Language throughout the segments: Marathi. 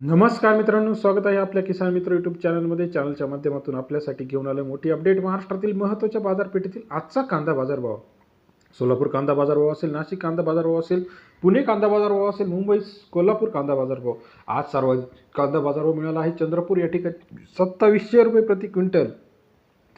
नमस्कार मित्रांनो स्वागत आहे आपल्या किसान मित्र यूट्यूब चॅनलमध्ये चॅनलच्या माध्यमातून आपल्यासाठी घेऊन आलं मोठी अपडेट महाराष्ट्रातील महत्त्वाच्या बाजारपेठेतील आजचा कांदा बाजारभाव. सोलापूर कांदा बाजारभाव असेल नाशिक कांदा बाजारभाव असेल पुणे कांदा बाजारभाव असेल मुंबई कोल्हापूर कांदा बाजारभाव. आज सर्वाधिक कांदा बाजारभाव मिळाला आहे चंद्रपूर या ठिकाणी. सत्तावीसशे रुपये प्रति क्विंटल.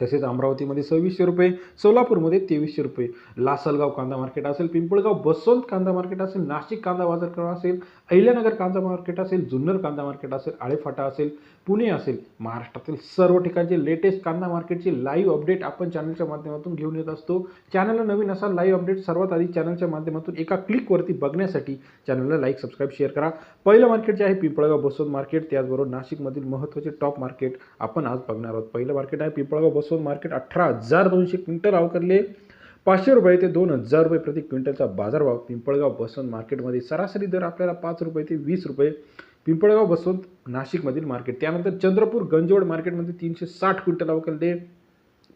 तसेच अमरावतीमध्ये सव्वीसशे रुपये सोलापूरमध्ये तेवीसशे रुपये. लासलगाव कांदा मार्केट असेल पिंपळगाव बसवंत कांदा मार्केट असेल नाशिक कांदा बाजार असेल अहिल्यानगर कांदा मार्केट असेल जुन्नर कांदा मार्केट असेल आळेफाटा असेल पुणे असेल. महाराष्ट्रातील सर्व ठिकाणचे लेटेस्ट कांदा मार्केटचे लाईव्ह अपडेट आपण चॅनलच्या माध्यमातून घेऊन येत असतो. चॅनलला नवीन असाल लाईव्ह अपडेट सर्वात आधी चॅनलच्या माध्यमातून एका क्लिकवरती बघण्यासाठी चॅनलला लाईक सबस्क्राईब शेअर करा. पहिलं मार्केट जे आहे पिंपळगाव बसवंत मार्केट त्याचबरोबर नाशिकमधील महत्त्वाचे टॉप मार्केट आपण आज बघणार आहोत. पहिलं मार्केट आहे पिंपळगाव बसवंत मार्केट अठरा हजार दोनशे क्विंटल अवकरले पाचशे रुपये ते दोन हजार रुपये प्रति क्विंटलचा बाजारभाव. पिंपळगाव बसवंत मार्केटमध्ये सरासरी दर आपल्याला पाच रुपये ते वीस रुपये. पिंपळगाव बसवंत नाशिकमधील मार्केट. त्यानंतर चंद्रपूर गंजवड मार्केटमध्ये तीनशे साठ क्विंटल अवकरले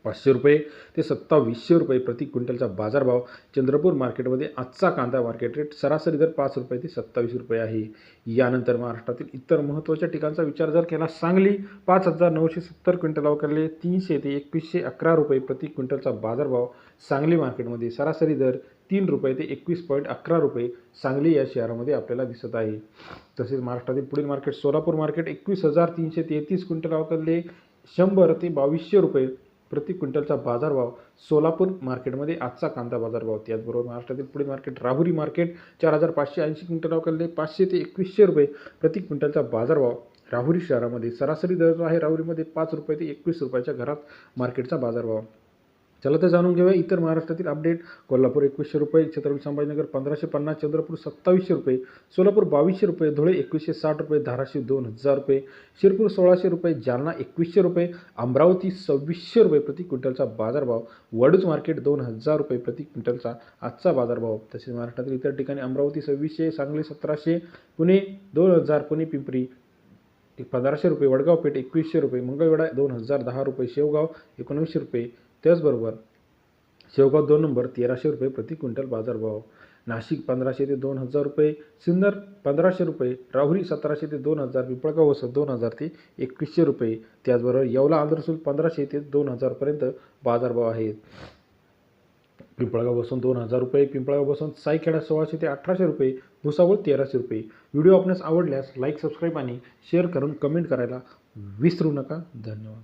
पाचशे रुपये ते सत्तावीसशे रुपये प्रति क्विंटलचा बाजारभाव चंद्रपूर मार्केटमध्ये आजचा कांदा मार्केट रेट सरासरी दर पाच रुपये ते सत्तावीस रुपये आहे. यानंतर महाराष्ट्रातील इतर महत्त्वाच्या ठिकाणचा विचार जर केला सांगली पाच हजार नऊशे सत्तर क्विंटल अवकरले तीनशे ते एकवीसशे अकरा रुपये प्रति क्विंटलचा बाजारभाव सांगली मार्केटमध्ये सरासरी दर तीन रुपये ते एकवीस पॉईंट अकरा रुपये सांगली या शहरामध्ये आपल्याला दिसत आहे. तसेच महाराष्ट्रातील पुढील मार्केट सोलापूर मार्केट एकवीस हजार तीनशे तेहतीस क्विंटल अवकरले शंभर ते बावीसशे रुपये प्रति क्विंटलचा बाजारभाव सोलापूर मार्केटमध्ये आजचा कांदा बाजारभाव त्याचबरोबर महाराष्ट्रातील पुढील मार्केट राहुरी मार्केट चार हजार पाचशे ऐंशी क्विंटल अवकरले पाचशे ते एकवीसशे रुपये प्रति क्विंटलचा बाजारभाव राहुरी शहरामध्ये सरासरी दर जो आहे. राहुरीमध्ये पाच रुपये ते एकवीस रुपयाच्या घरात मार्केटचा बाजारभाव. चला तर जाणून घेऊया इतर महाराष्ट्रातील अपडेट कोल्हापूर एकवीसशे रुपये छत्रपती संभाजीनगर पंधराशे पन्नास चंद्रपूर सत्तावीसशे रुपये सोलापूर बावीसशे रुपये धुळे एकवीसशे साठ रुपये धाराशिव दोन हजार रुपये शिरपूर सोळाशे रुपये जालना एकवीसशे रुपये अमरावती सव्वीसशे रुपये प्रति क्विंटलचा बाजारभाव वडूज मार्केट दोन हजार रुपये प्रति क्विंटलचा आजचा बाजारभाव. तसेच महाराष्ट्रातील इतर ठिकाणी अमरावती सव्वीसशे सांगली सतराशे पुणे दोन हजार पुणे पिंपरी एक पंधराशे रुपये वडगाव पेठ एकवीसशे रुपये मंगळवेढा दोन हजार दहा रुपये शेवगाव एकोणवीसशे रुपये त्याचबरोबर शेवगाव दोन नंबर तेराशे रुपये प्रति क्विंटल बाजारभाव. नाशिक पंधराशे ते दोन हजार रुपये सिन्नर पंधराशे रुपये राहुरी सतराशे ते दोन हजार पिंपळगाव वसत दोन हजार ते एकवीसशे रुपये. त्याचबरोबर येवला आंध्रसूल पंधराशे ते दोन हजारपर्यंत बाजारभाव आहेत. पिंपळगाव बसून दोन हजार रुपये पिंपळगाव बसून साईखेडा सोळाशे ते अठराशे रुपये भुसावळ तेराशे रुपये. व्हिडिओ आपणास आवडल्यास लाईक सबस्क्राईब आणि शेअर करून कमेंट करायला विसरू नका. धन्यवाद.